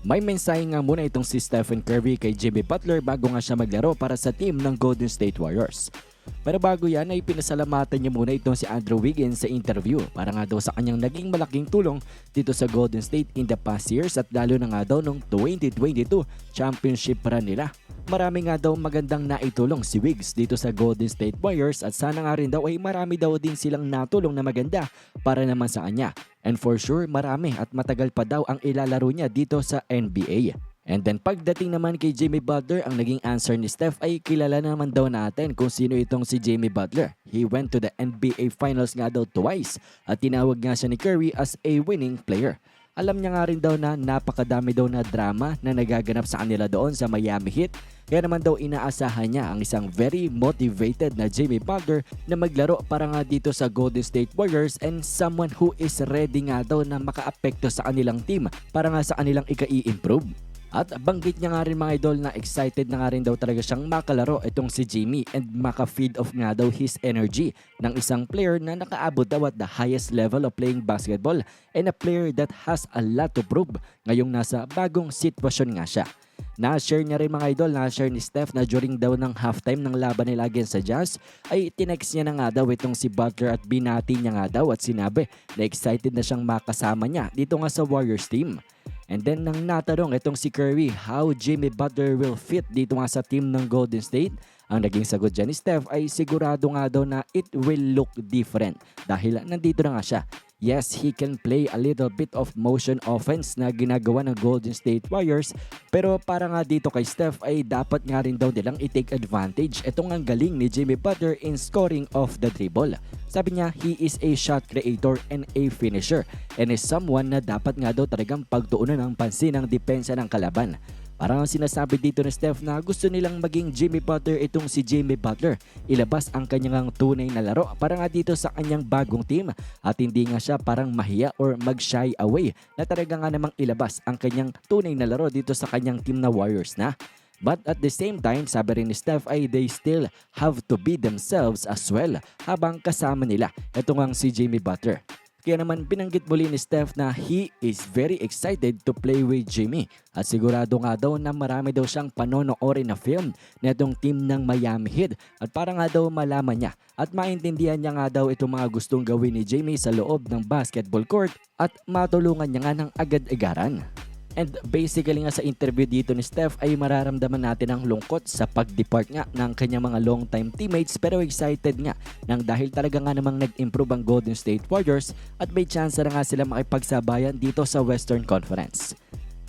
May mensahe nga muna itong si Stephen Curry kay Jimmy Butler bago nga siya maglaro para sa team ng Golden State Warriors. Pero bago yan ay pinasalamatan niya muna itong si Andrew Wiggins sa interview para nga daw sa kanyang naging malaking tulong dito sa Golden State in the past years at lalo na nga daw nung 2022 championship run nila. Marami nga daw magandang naitulong si Wiggs dito sa Golden State Warriors at sana nga rin daw ay marami daw din silang natulong na maganda para naman sa kanya. And for sure marami at matagal pa daw ang ilalaro niya dito sa NBA. And then pagdating naman kay Jimmy Butler, ang naging answer ni Steph ay kilala naman daw natin kung sino itong si Jimmy Butler. He went to the NBA Finals nga daw twice at tinawag nga siya ni Curry as a winning player. Alam niya nga rin daw na napakadami daw na drama na nagaganap sa kanila doon sa Miami Heat. Kaya naman daw inaasahan niya ang isang very motivated na Jimmy Butler na maglaro para nga dito sa Golden State Warriors and someone who is ready nga daw na makaapekto sa kanilang team para nga sa kanilang ikai-improve. At banggit niya nga rin mga idol na excited na nga rin daw talaga siyang makalaro itong si Jimmy and maka-feed off nga daw his energy ng isang player na nakaabot daw at the highest level of playing basketball and a player that has a lot to prove ngayong nasa bagong sitwasyon nga siya. Na-share niya rin mga idol, na-share ni Steph na during daw ng halftime ng laban nila against sa Jazz ay tinext niya na nga daw itong si Butler at binati niya nga daw at sinabi na excited na siyang makasama niya dito nga sa Warriors team. And then nang natanong itong si Curry how Jimmy Butler will fit dito nga sa team ng Golden State, ang naging sagot dyan ni Steph ay sigurado nga daw na it will look different dahil nandito na nga siya. Yes, he can play a little bit of motion offense na ginagawa ng Golden State Warriors pero para nga dito kay Steph ay dapat nga rin daw nilang i-take advantage itong ang galing ni Jimmy Butler in scoring off the dribble. Sabi niya, he is a shot creator and a finisher and is someone na dapat nga daw talagang pagtuunan ng pansin ng depensa ng kalaban. Parang ang sinasabi dito ni Steph na gusto nilang maging Jimmy Butler itong si Jimmy Butler. Ilabas ang kanyang tunay na laro para nga dito sa kanyang bagong team at hindi nga siya parang mahiya or mag-shy away na talaga nga namang ilabas ang kanyang tunay na laro dito sa kanyang team na Warriors na. But at the same time, sabi rin ni Steph ay they still have to be themselves as well habang kasama nila ito ngang si Jimmy Butler. Kaya naman binanggit muli ni Steph na he is very excited to play with Jimmy at sigurado nga daw na marami daw siyang panonoorin na film na itong team ng Miami Heat at para nga daw malaman niya at maintindihan niya nga daw itong mga gustong gawin ni Jimmy sa loob ng basketball court at matulungan niya nga ng agad-agaran. And basically nga sa interview dito ni Steph ay mararamdaman natin ang lungkot sa pag-depart nga ng kanyang mga long-time teammates pero excited nga nang dahil talaga nga namang nag-improve ang Golden State Warriors at may chance na nga sila makipagsabayan dito sa Western Conference.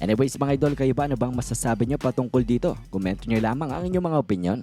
Anyways mga idol, kayo ba ano bang masasabi nyo patungkol dito? Komento nyo lamang ang inyong mga opinion.